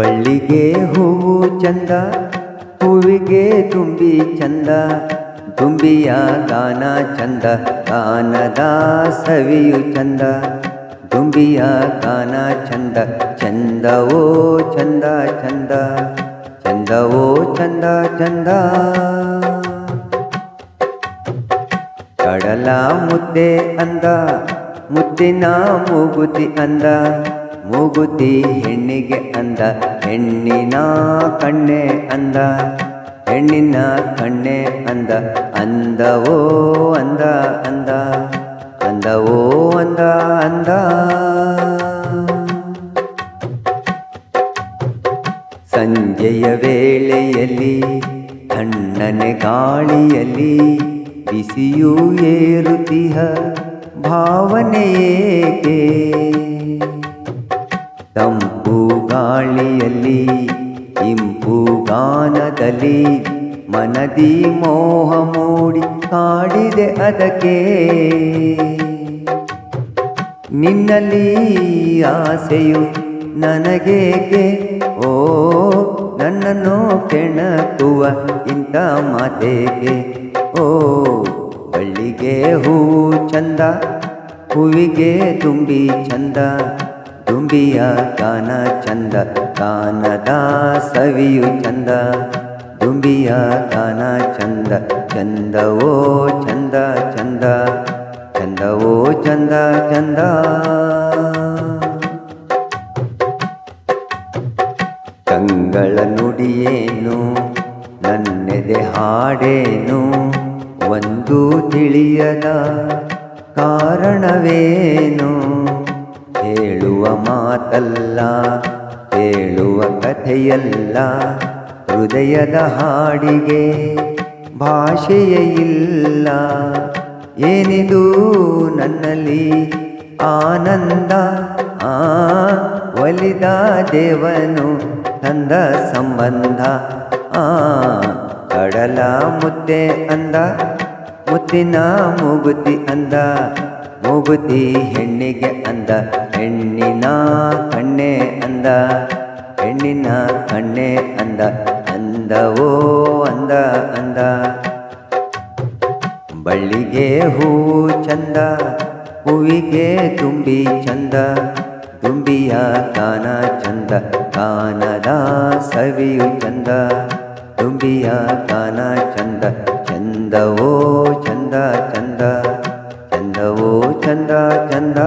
ಬಳ್ಳಿಗೆ ಹೂವು ಚಂದ, ಹೂವಿಗೆ ತುಂಬಿ ಚಂದ, ತುಂಬಿಯ ಗಾನ ಚಂದ ಗಾನದ ಸವಿಯು ಚಂದ, ತುಂಬಿಯ ಗಾನ ಚಂದ, ಚಂದವೋ ಚಂದ ಚಂದ, ಚಂದವೋ ಚಂದ ಚಂದ. ಕಡಲ ಮುದ್ದೆ ಅಂದ, ಮುದ್ದಿನ ಮೂಗುತಿ ಅಂದ, ಮೂಗುತಿ ಹೆಣ್ಣಿಗೆ ಅಂದ ಹೆಣ್ಣಿನ ಕಣ್ಣೆ ಅಂದ, ಹೆಣ್ಣಿನ ಕಣ್ಣೆ ಅಂದ, ಅಂದವೋ ಅಂದ ಅಂದ, ಅಂದವೋ ಅಂದ ಅಂದ. ಸಂಜೆಯ ವೇಳೆಯಲ್ಲಿ ಕಣ್ಣನೆ ಗಾಳಿಯಲ್ಲಿ ಬಿಸಿಯೂ ಏರುತಿಹ ಭಾವನೆ ಏಕೆ? ತಂಪು ಗಾಳಿಯಲ್ಲಿ, ಇಂಪು ಗಾನದಲ್ಲಿ ಮನದಿ ಮೋಹ ಮೂಡಿ ಕಾಡಿದೆ ಅದಕ್ಕೆ. ನಿನ್ನಲ್ಲಿ ಆಸೆಯು ನನಗೇಕೆ? ಓ, ನನ್ನನ್ನು ಕೆಣಕುವ ಇಂಥ ಮಾತೆಗೆ ಓ ಬಳ್ಳಿಗೆ ಹೂ ಚಂದ, ಹೂವಿಗೆ ತುಂಬಿ ಚಂದ ತುಂಬಿಯ ಗಾನ ಚಂದ, ಗಾನದ ಸವಿಯು ಚಂದ. ದುಂಬಿಯ ಗಾನ ಚಂದ, ಚಂದವೋ ಚಂದ ಚಂದ, ಚಂದವೋ ಚಂದ ಚಂದ. ಕಂಗಳ ನುಡಿಯೇನು, ನನ್ನೆದೆ ಹಾಡೇನು, ಒಂದು ತಿಳಿಯದ ಕಾರಣವೇನು? ಹೇಳುವ ಮಾತಲ್ಲ ಹೇಳುವ ಕಥೆಯಲ್ಲ. ಹೃದಯದ ಹಾಡಿಗೆ ಭಾಷೆಯೇ ಇಲ್ಲ. ಏನಿದು ನನ್ನಲ್ಲಿ ಆನಂದ? ಆ, ಒಲಿದ ದೇವನು ತಂದ ಸಂಬಂಧ. ಆ, ಕಡಲ ಮುದ್ದೆ ಅಂದ, ಮುತ್ತಿನ ಮೂಗುತಿ ಅಂದ. ಮೂಗುತಿ ಹೆಣ್ಣಿಗೆ ಅಂದ, ಹೆಣ್ಣಿನ ಕಣ್ಣೆ ಅಂದ, ಹೆಣ್ಣಿನ ಕಣ್ಣೆ ಅಂದ, ಅಂದವೋ ಅಂದ ಅಂದ. ಬಳ್ಳಿಗೆ ಹೂವು ಚಂದ, ಹೂವಿಗೆ ತುಂಬಿ ಚಂದ ತುಂಬಿಯ ಕಾನ ಚಂದ ಕಾನದ ಸವಿಯು ಚಂದ ತುಂಬಿಯ ಕಾನ ಚಂದ, ಚಂದವೋ ಚಂದ ಚಂದ. ಚಂದ ಚಂದ